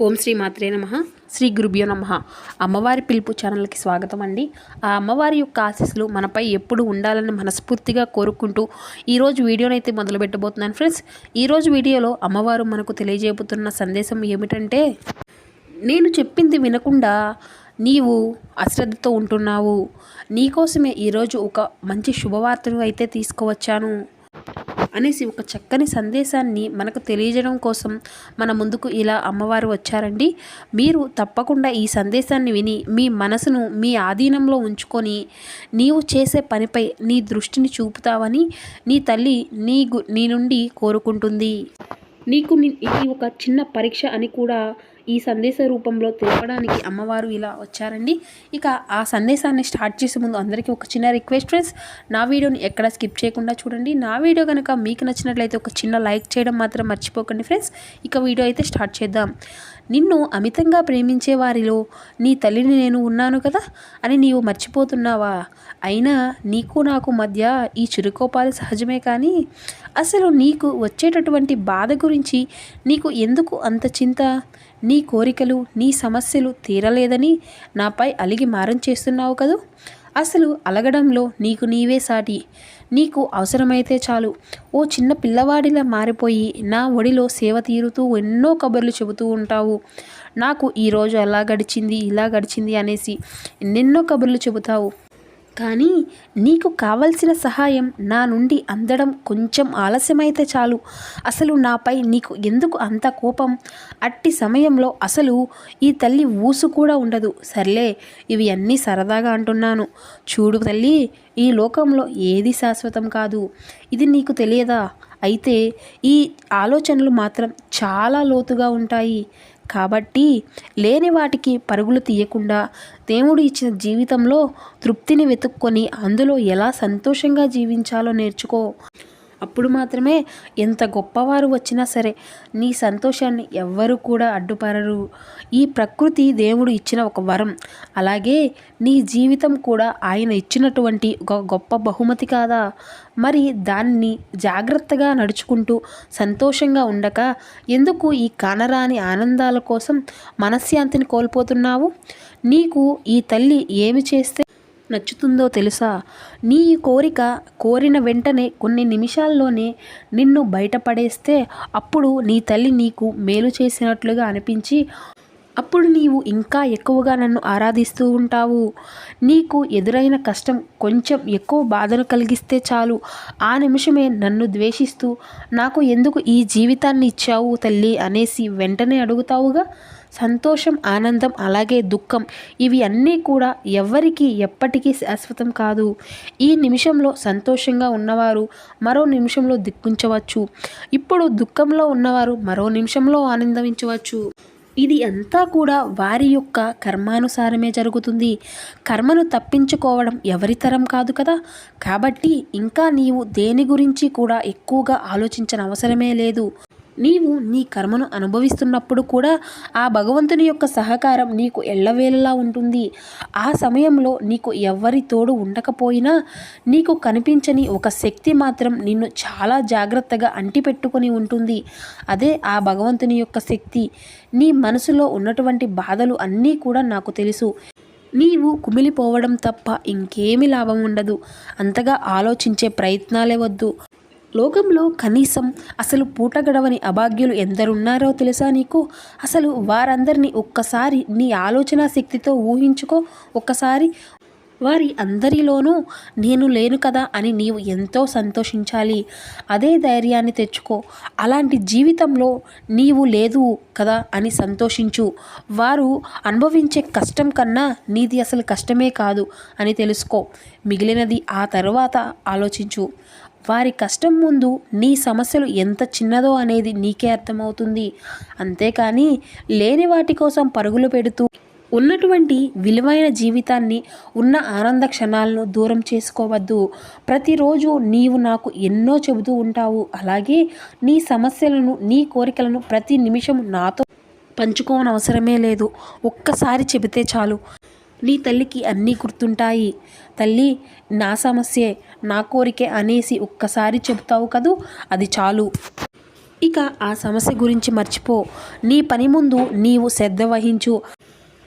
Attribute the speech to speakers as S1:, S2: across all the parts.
S1: ఓం శ్రీ మాత్రే నమ. శ్రీ గురుభ్యో నమ. అమ్మవారి పిలుపు ఛానల్కి స్వాగతం అండి. ఆ అమ్మవారి యొక్క ఆశీస్సులు మనపై ఎప్పుడు ఉండాలని మనస్ఫూర్తిగా కోరుకుంటూ ఈరోజు వీడియోనైతే మొదలు పెట్టబోతున్నాను ఫ్రెండ్స్. ఈరోజు వీడియోలో అమ్మవారు మనకు తెలియజేపుతున్న సందేశం ఏమిటంటే నేను చెప్పింది వినకుండా నీవు అశ్రద్ధతో ఉంటున్నావు. నీకోసమే ఈరోజు ఒక మంచి శుభవార్తను అయితే తీసుకువచ్చాను. అనేసి ఒక చక్కని సందేశాన్ని మనకు తెలియజేయడం కోసం మన ముందుకు ఇలా అమ్మవారు వచ్చారండి. మీరు తప్పకుండా ఈ సందేశాన్ని విని మీ మనసును మీ ఆధీనంలో ఉంచుకొని నీవు చేసే పనిపై నీ దృష్టిని చూపుతావని నీ తల్లి నీ గు నీ నుండి కోరుకుంటుంది. నీకు ఇది ఒక చిన్న పరీక్ష అని కూడా ఈ సందేశ రూపంలో తెలపడానికి అమ్మవారు ఇలా వచ్చారండి. ఇక ఆ సందేశాన్ని స్టార్ట్ చేసే ముందు అందరికీ ఒక చిన్న రిక్వెస్ట్ ఫ్రెండ్స్. నా వీడియోని ఎక్కడ స్కిప్ చేయకుండా చూడండి. నా వీడియో కనుక మీకు నచ్చినట్లయితే ఒక చిన్న లైక్ చేయడం మాత్రం మర్చిపోకండి ఫ్రెండ్స్. ఇక వీడియో అయితే స్టార్ట్ చేద్దాం. నిన్ను అమితంగా ప్రేమించే వారిలో నీ తల్లిని నేను ఉన్నాను కదా? అని నీవు మర్చిపోతున్నావా? అయినా నీకు నాకు మధ్య ఈ చురుకోపాలు సహజమే కానీ అసలు నీకు వచ్చేటటువంటి బాధ గురించి నీకు ఎందుకు అంత చింత? నీ కోరికలు నీ సమస్యలు తీరలేదని నాపై అలిగి మారం చేస్తున్నావు కదూ? అసలు అలగడంలో నీకు నీవే సాటి. నీకు అవసరమైతే చాలు. ఓ చిన్న పిల్లవాడిలా మారిపోయి నా ఒడిలో సేవ తీరుతూ ఎన్నో కబుర్లు చెబుతూ ఉంటావు. నాకు ఈరోజు అలా గడిచింది ఇలా గడిచింది అనేసి ఎన్నెన్నో కబుర్లు చెబుతావు. కానీ నీకు కావలసిన సహాయం నా నుండి అందడం కొంచెం ఆలస్యమైతే చాలు. అసలు నాపై నీకు ఎందుకు అంత కోపం? అట్టి సమయంలో అసలు ఈ తల్లి ఊసు కూడా ఉండదు. సర్లే ఇవి అన్నీ సరదాగా అంటున్నాను. చూడు తల్లి ఈ లోకంలో ఏది శాశ్వతం కాదు. ఇది నీకు తెలియదా? అయితే ఈ ఆలోచనలు మాత్రం చాలా లోతుగా ఉంటాయి. కాబట్టి లేని వాటికి పరుగులు తీయకుండా దేవుడు ఇచ్చిన జీవితంలో తృప్తిని వెతుక్కొని అందులో ఎలా సంతోషంగా జీవించాలో నేర్చుకో. అప్పుడు మాత్రమే ఎంత గొప్పవారు వచ్చినా సరే నీ సంతోషాన్ని ఎవ్వరూ కూడా అడ్డుపరరు ఈ ప్రకృతి దేవుడు ఇచ్చిన ఒక వరం. అలాగే నీ జీవితం కూడా ఆయన ఇచ్చినటువంటి ఒక గొప్ప బహుమతి కాదా? మరి దాన్ని జాగ్రత్తగా నడుచుకుంటూ సంతోషంగా ఉండక ఎందుకు ఈ కానరాని ఆనందాల కోసం మనశ్శాంతిని కోల్పోతున్నావు? నీకు ఈ తల్లి ఏమి చేస్తే నచ్చుతుందో తెలుసా? నీ కోరిక కోరిన వెంటనే కొన్ని నిమిషాల్లోనే నిన్ను బయటపడేస్తే అప్పుడు నీ తల్లి నీకు మేలు చేసినట్లుగా అనిపించి అప్పుడు నీవు ఇంకా ఎక్కువగా నన్ను ఆరాధిస్తూ ఉంటావు. నీకు ఎదురైన కష్టం కొంచెం ఎక్కువ బాధను కలిగిస్తే చాలు. ఆ నిమిషమే నన్ను ద్వేషిస్తూ నాకు ఎందుకు ఈ జీవితాన్ని ఇచ్చావు తల్లి? అనేసి వెంటనే అడుగుతావుగా? సంతోషం ఆనందం అలాగే దుఃఖం ఇవి అన్నీ కూడా ఎవ్వరికీ ఎప్పటికీ శాశ్వతం కాదు. ఈ నిమిషంలో సంతోషంగా ఉన్నవారు మరో నిమిషంలో దిక్కుంచవచ్చు. ఇప్పుడు దుఃఖంలో ఉన్నవారు మరో నిమిషంలో ఆనందించవచ్చు. ఇది అంతా కూడా వారి యొక్క కర్మానుసారమే జరుగుతుంది. కర్మను తప్పించుకోవడం ఎవరితరం కాదు కదా? కాబట్టి ఇంకా నీవు దేని గురించి కూడా ఎక్కువగా ఆలోచించిన అవసరమే లేదు. నీవు నీ కర్మను అనుభవిస్తున్నప్పుడు కూడా ఆ భగవంతుని యొక్క సహకారం నీకు ఎల్లవేళలా ఉంటుంది. ఆ సమయంలో నీకు ఎవ్వరి తోడు ఉండకపోయినా నీకు కనిపించని ఒక శక్తి మాత్రం నిన్ను చాలా జాగ్రత్తగా అంటిపెట్టుకొని ఉంటుంది. అదే ఆ భగవంతుని యొక్క శక్తి. నీ మనసులో ఉన్నటువంటి బాధలు అన్నీ కూడా నాకు తెలుసు. నీవు కుమిలిపోవడం తప్ప ఇంకేమి లాభం ఉండదు. అంతగా ఆలోచించే ప్రయత్నాలే వద్దు. లోకంలో కనీసం అసలు పూట గడవని అభాగ్యులు ఎందరున్నారో తెలుసా నీకు? అసలు వారందరినీ ఒక్కసారి నీ ఆలోచన శక్తితో ఊహించుకో. ఒక్కసారి వారి అందరిలోనూ నేను లేను కదా అని నీవు ఎంతో సంతోషించాలి. అదే ధైర్యాన్ని తెచ్చుకో. అలాంటి జీవితంలో నీవు లేదు కదా అని సంతోషించు. వారు అనుభవించే కష్టం కన్నా నీది అసలు కష్టమే కాదు అని తెలుసుకో. మిగిలినది ఆ తర్వాత ఆలోచించు. వారి కష్టం ముందు నీ సమస్యలు ఎంత చిన్నదో అనేది నీకే అర్థమవుతుంది. అంతేకాని లేని వాటి కోసం పరుగులు పెడుతూ ఉన్నటువంటి విలువైన జీవితాన్ని ఉన్న ఆనంద క్షణాలను దూరం చేసుకోవద్దు. ప్రతిరోజు నీవు నాకు ఎన్నో చెబుతూ ఉంటావు. అలాగే నీ సమస్యలను నీ కోరికలను ప్రతి నిమిషం నాతో పంచుకోవనవసరమే లేదు. ఒక్కసారి చెబితే చాలు. నీ తల్లికి అన్నీ గుర్తుంటాయి. తల్లి నా సమస్యే నా కోరికే అనేసి ఒక్కసారి చెబుతావు కదూ? అది చాలు. ఇక ఆ సమస్య గురించి మర్చిపో. నీ పని ముందు నీవు శ్రద్ధ వహించు.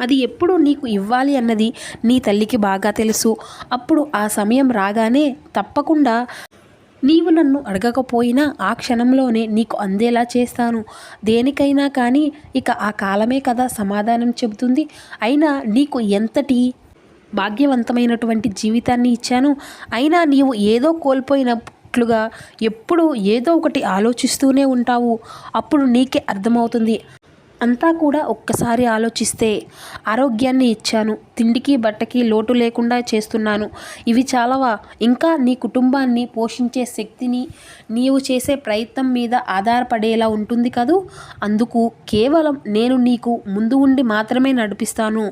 S1: అది ఎప్పుడు నీకు ఇవ్వాలి అన్నది నీ తల్లికి బాగా తెలుసు. అప్పుడు ఆ సమయం రాగానే తప్పకుండా నీవు నన్ను అడగకపోయినా ఆ క్షణంలోనే నీకు అందేలా చేస్తాను. దేనికైనా కానీ ఇక ఆ కాలమే కదా సమాధానం చెబుతుంది. అయినా నీకు ఎంతటి భాగ్యవంతమైనటువంటి జీవితాన్ని ఇచ్చాను? అయినా నీవు ఏదో కోల్పోయినట్లుగా ఎప్పుడు ఏదో ఒకటి ఆలోచిస్తూనే ఉంటావు. అప్పుడు నీకే అర్థమవుతుంది. అంతా కూడా ఒక్కసారి ఆలోచిస్తే ఆరోగ్యాన్ని ఇచ్చాను. తిండికి బట్టకి లోటు లేకుండా చేస్తున్నాను. ఇవి చాలావా? ఇంకా నీ కుటుంబాన్ని పోషించే శక్తిని నీవు చేసే ప్రయత్నం మీద ఆధారపడేలా ఉంటుంది కదూ? అందుకు కేవలం నేను నీకు ముందు ఉండి మాత్రమే నడిపిస్తాను.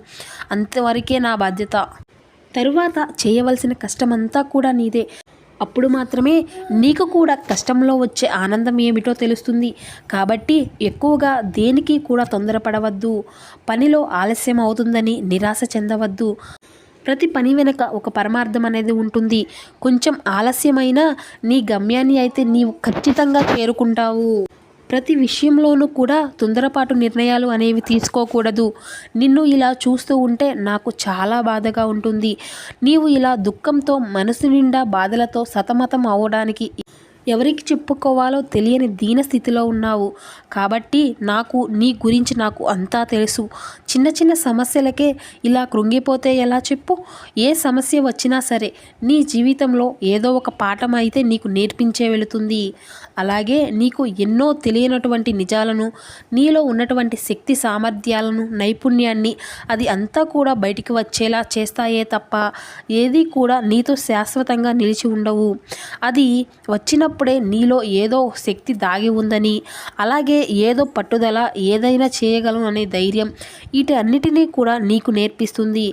S1: అంతవరకే నా బాధ్యత. తరువాత చేయవలసిన కష్టమంతా కూడా నీదే. అప్పుడు మాత్రమే నీకు కూడా కష్టంలో వచ్చే ఆనందం ఏమిటో తెలుస్తుంది. కాబట్టి ఎక్కువగా దేనికి కూడా తొందరపడవద్దు. పనిలో ఆలస్యం అవుతుందని నిరాశ చెందవద్దు. ప్రతి పని వెనుక ఒక పరమార్థం అనేది ఉంటుంది. కొంచెం ఆలస్యమైనా నీ గమ్యాన్ని అయితే నీవు ఖచ్చితంగా చేరుకుంటావు. ప్రతి విషయంలోనూ కూడా తొందరపాటు నిర్ణయాలు అనేవి తీసుకోకూడదు. నిన్ను ఇలా చూస్తూ ఉంటే నాకు చాలా బాధగా ఉంటుంది. నీవు ఇలా దుఃఖంతో మనసు నిండా బాధలతో సతమతం అవడానికి ఎవరికి చెప్పుకోవాలో తెలియని దీన స్థితిలో ఉన్నావు. కాబట్టి నాకు నీ గురించి నాకు అంతా తెలుసు. చిన్న చిన్న సమస్యలకే ఇలా కృంగిపోతే ఎలా చెప్పు? ఏ సమస్య వచ్చినా సరే నీ జీవితంలో ఏదో ఒక పాఠం అయితే నీకు నేర్పించే వెళుతుంది. అలాగే నీకు ఎన్నో తెలియనటువంటి నిజాలను నీలో ఉన్నటువంటి శక్తి సామర్థ్యాలను నైపుణ్యాన్ని అది అంతా కూడా బయటికి వచ్చేలా చేస్తాయే తప్ప ఏది కూడా నీతో శాశ్వతంగా నిలిచి ఉండవు. అది వచ్చినప్పుడే నీలో ఏదో శక్తి దాగి ఉందని అలాగే ఏదో పట్టుదల ఏదైనా చేయగలను అనే ధైర్యం వీటన్నిటినీ కూడా నీకు నేర్పిస్తుంది.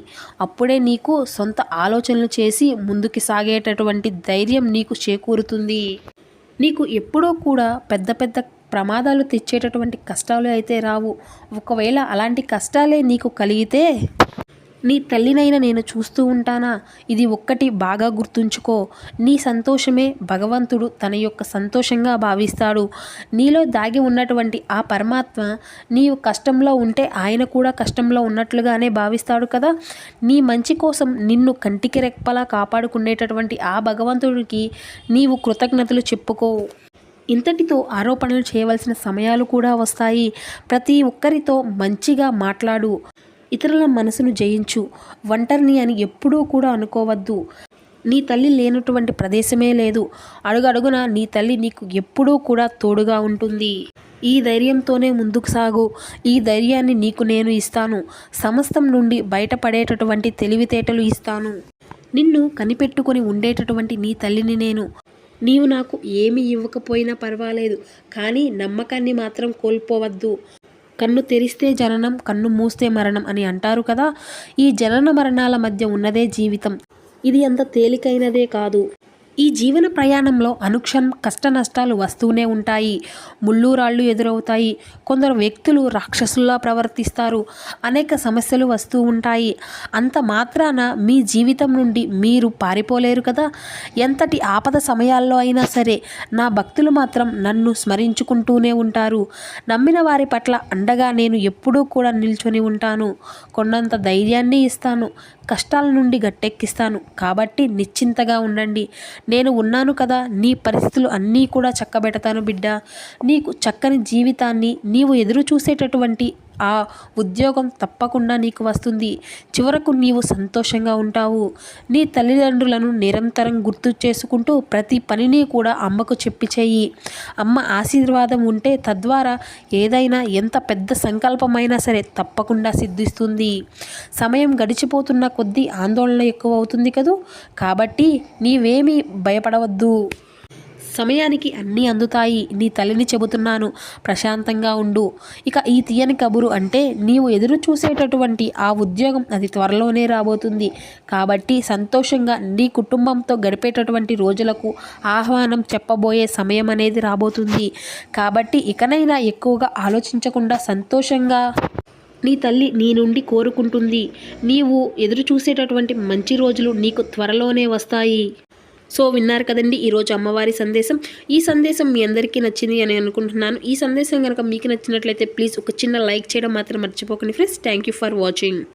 S1: అప్పుడే నీకు సొంత ఆలోచనలు చేసి ముందుకు సాగేటటువంటి ధైర్యం నీకు చేకూరుతుంది. నీకు ఎప్పుడూ కూడా పెద్ద పెద్ద ప్రమాదాలు తెచ్చేటటువంటి కష్టాలు అయితే రావు. ఒకవేళ అలాంటి కష్టాలే నీకు కలిగితే నీ తల్లినైనా నేను చూస్తూ ఉంటానా? ఇది ఒక్కటి బాగా గుర్తుంచుకో. నీ సంతోషమే భగవంతుడు తన యొక్క సంతోషంగా భావిస్తాడు. నీలో దాగి ఉన్నటువంటి ఆ పరమాత్మ నీవు కష్టంలో ఉంటే ఆయన కూడా కష్టంలో ఉన్నట్లుగానే భావిస్తాడు కదా? నీ మంచి కోసం నిన్ను కంటికి రెప్పలా కాపాడుకునేటటువంటి ఆ భగవంతుడికి నీవు కృతజ్ఞతలు చెప్పుకో. ఇంతటితో ఆరోపణలు చేయవలసిన సమయాలు కూడా వస్తాయి. ప్రతి ఒక్కరితో మంచిగా మాట్లాడు. ఇతరుల మనసును జయించు. ఒంటరిని అని ఎప్పుడూ కూడా అనుకోవద్దు. నీ తల్లి లేనటువంటి ప్రదేశమే లేదు. అడుగడుగున నీ తల్లి నీకు ఎప్పుడూ కూడా తోడుగా ఉంటుంది. ఈ ధైర్యంతోనే ముందుకు సాగు. ఈ ధైర్యాన్ని నీకు నేను ఇస్తాను. సమస్తం నుండి బయటపడేటటువంటి తెలివితేటలు ఇస్తాను. నిన్ను కనిపెట్టుకొని ఉండేటటువంటి నీ తల్లిని నేను. నీవు నాకు ఏమి ఇవ్వకపోయినా పర్వాలేదు. కానీ నమ్మకాన్ని మాత్రం కోల్పోవద్దు. కన్ను తెరిస్తే జననం కన్ను మూస్తే మరణం అని అంటారు కదా. ఈ జనన మరణాల మధ్య ఉన్నదే జీవితం. ఇది అంత తేలికైనదే కాదు. ఈ జీవన ప్రయాణంలో అనుక్షణం కష్ట నష్టాలు వస్తూనే ఉంటాయి. ముళ్ళు రాళ్ళు ఎదురవుతాయి. కొందరు వ్యక్తులు రాక్షసుల్లా ప్రవర్తిస్తారు. అనేక సమస్యలు వస్తూ ఉంటాయి. అంత మాత్రాన మీ జీవితం నుండి మీరు పారిపోలేరు కదా? ఎంతటి ఆపద సమయాల్లో అయినా సరే నా భక్తులు మాత్రం నన్ను స్మరించుకుంటూనే ఉంటారు. నమ్మిన వారి పట్ల అండగా నేను ఎప్పుడూ కూడా నిల్చొని ఉంటాను. కొన్నంత ధైర్యాన్ని ఇస్తాను. కష్టాల నుండి గట్టెక్కిస్తాను. కాబట్టి నిశ్చింతగా ఉండండి. నేను ఉన్నాను కదా నీ పరిస్థితులు అన్నీ కూడా చక్కబెడతాను బిడ్డ. నీకు చక్కని జీవితాన్ని నీవు ఎదురు చూసేటటువంటి ఆ ఉద్యోగం తప్పకుండా నీకు వస్తుంది. చివరకు నీవు సంతోషంగా ఉంటావు. నీ తల్లిదండ్రులను నిరంతరం గుర్తు చేసుకుంటూ ప్రతి పనిని కూడా అమ్మకు చెప్పి చెయ్యి అమ్మ ఆశీర్వాదం ఉంటే తద్వారా ఏదైనా ఎంత పెద్ద సంకల్పమైనా సరే తప్పకుండా సిద్ధిస్తుంది. సమయం గడిచిపోతున్న కొద్దీ ఆందోళన ఎక్కువ అవుతుంది కదూ? కాబట్టి నీవేమీ భయపడవద్దు. సమయానికి అన్నీ అందుతాయి. నీ తల్లిని చెబుతున్నాను. ప్రశాంతంగా ఉండు. ఇక ఈ తీయని కబురు అంటే నీవు ఎదురు చూసేటటువంటి ఆ ఉద్యోగం అది త్వరలోనే రాబోతుంది. కాబట్టి సంతోషంగా నీ కుటుంబంతో గడిపేటటువంటి రోజులకు ఆహ్వానం చెప్పబోయే సమయం అనేది రాబోతుంది. కాబట్టి ఇకనైనా ఎక్కువగా ఆలోచించకుండా సంతోషంగా నీ తల్లి నీ నుండి కోరుకుంటుంది. నీవు ఎదురు చూసేటటువంటి మంచి రోజులు నీకు త్వరలోనే వస్తాయి. సో విన్నారు కదండి ఈరోజు అమ్మవారి సందేశం. ఈ సందేశం మీ అందరికీ నచ్చింది అని అనుకుంటున్నాను. ఈ సందేశం కనుక మీకు నచ్చినట్లయితే ప్లీజ్ ఒక చిన్న లైక్ చేయడం మాత్రం మర్చిపోకండి friends. Thank you for watching.